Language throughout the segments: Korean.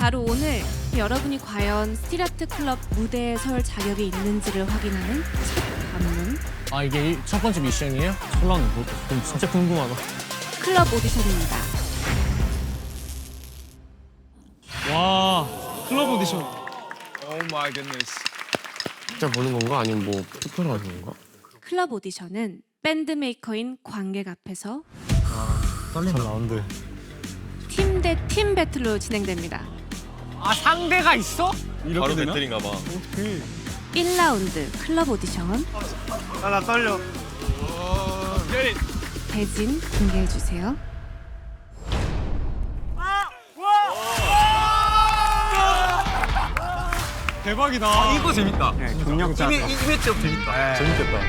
바로 오늘 여러분이 과연 스틸아트 클럽 무대에 설 자격이 있는지를 확인하는 첫 관문 아 이게 이- 첫 번째 미션이에요? 설라는 뭐, 그럼 진짜 궁금하다. 클럽 오디션입니다. 와 클럽 오디션. 진짜 보는 건가? 아니면 뭐 투표를 하는 건가? 클럽 오디션은 밴드 메이커인 관객 앞에서 첫 라운드. 팀 대 팀 배틀로 진행됩니다. 아 상대가 있어? 바로 배틀인가 봐. 1라운드 클럽 오디션 아나 떨려. 대진 공개해 주세요. 대박이다. 이거 재밌다. 경력자. 이회 이회적 재밌다. 재밌겠다.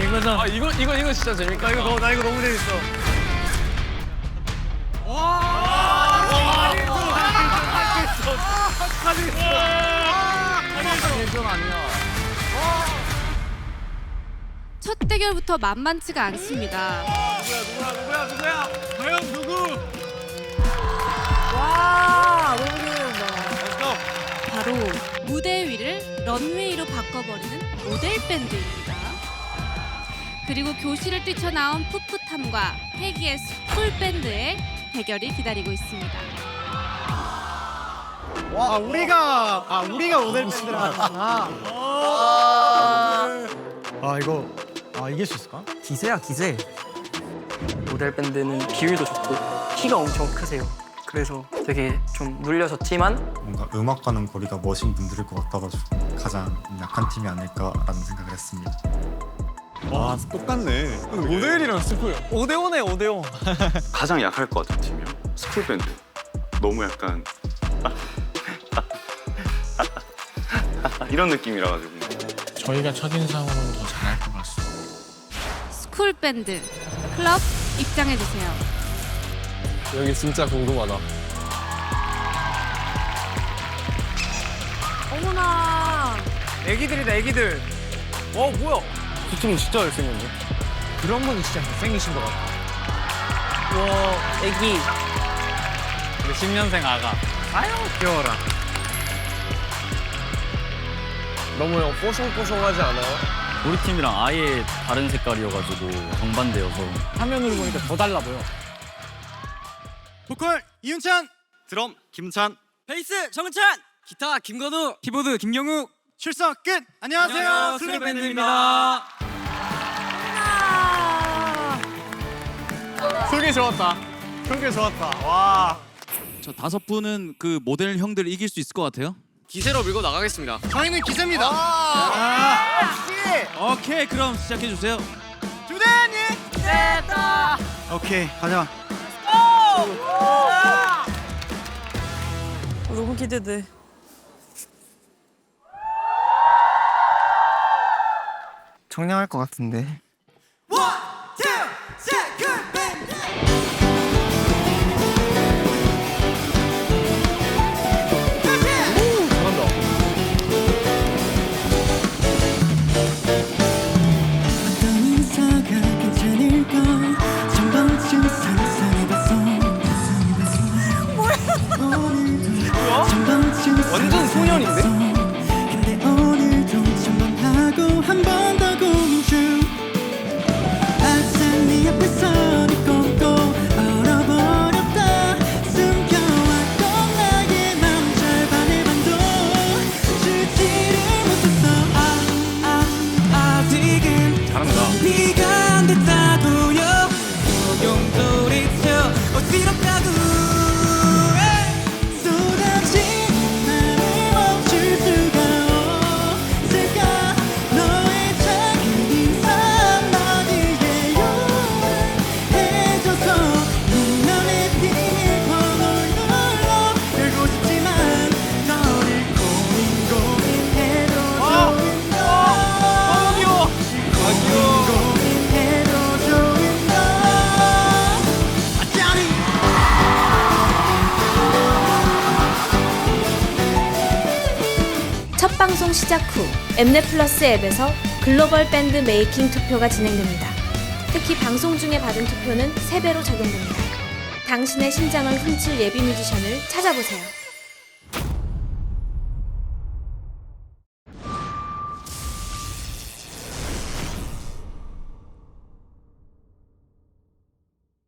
예고전. 아 이거 이거 이거 진짜 재밌다. 이거 너, 나 이거 너무 재밌어. 첫 대결부터 만만치가 않습니다. 누구야 누구야 누구야? 과연 누구? 바로 무대 위를 런웨이로 바꿔버리는 모델 밴드입니다. 그리고 교실을 뛰쳐나온 풋풋함과 패기의 스쿨 밴드의 대결이 기다리고 있습니다. 아 우리가 아 우리가 모델 밴드를 하구나. 아 이거 아 이길 수 있을까? 기세야 기세 모델 밴드는 비율도 좋고 키가 엄청 크세요 그래서 되게 좀 눌려졌지만 뭔가 음악과는 거리가 멋진 분들일 것 같아가지고 가장 약한 팀이 아닐까라는 생각을 했습니다. 아 똑같네. 모델이랑 스쿨. 5대5네 5대5. 가장 약할 것 같은 팀이요. 스쿨 밴드. 너무 약간 이런 느낌이라 가지고. 저희가 첫인상으로는 더 잘할 것 같습니다. 스쿨 밴드 클럽 입장해 주세요. 여기 진짜 궁금하다. 어머나. 애기들이다 애기들. 어 뭐야? 두 팀은 진짜 잘생겼네. 그런 분이 진짜 잘생기신 것 같아. 와 애기 우리 10년생 아가. 아유 귀여워라. 너무 형 뽀송뽀송하지 않아요? 우리 팀이랑 아예 다른 색깔이어가지고 정반대여서 화면으로 보니까 더 달라 보여. 보컬 이윤찬 드럼 김찬. 베이스 정은찬 기타 김건우 키보드 김경욱 출석 끝 안녕하세요 슬립 밴드입니다 소개 좋았다. 소개 좋았다. 와. 저 다섯 분은 그 모델 형들 이길 수 있을 것 같아요? 기세로 밀고 나가겠습니다. 저희는 기세입니다 오케이 그럼 시작해 주세요. 주대니 됐다. 오케이 가자. 너무 기대돼. 청량할 것 같은데 완전 소년인데? 방송 시작 후 엠넷 플러스 앱에서 글로벌 밴드 메이킹 투표가 진행됩니다. 특히 방송 중에 받은 투표는 3배로 적용됩니다. 당신의 심장을 훔칠 예비 뮤지션을 찾아보세요.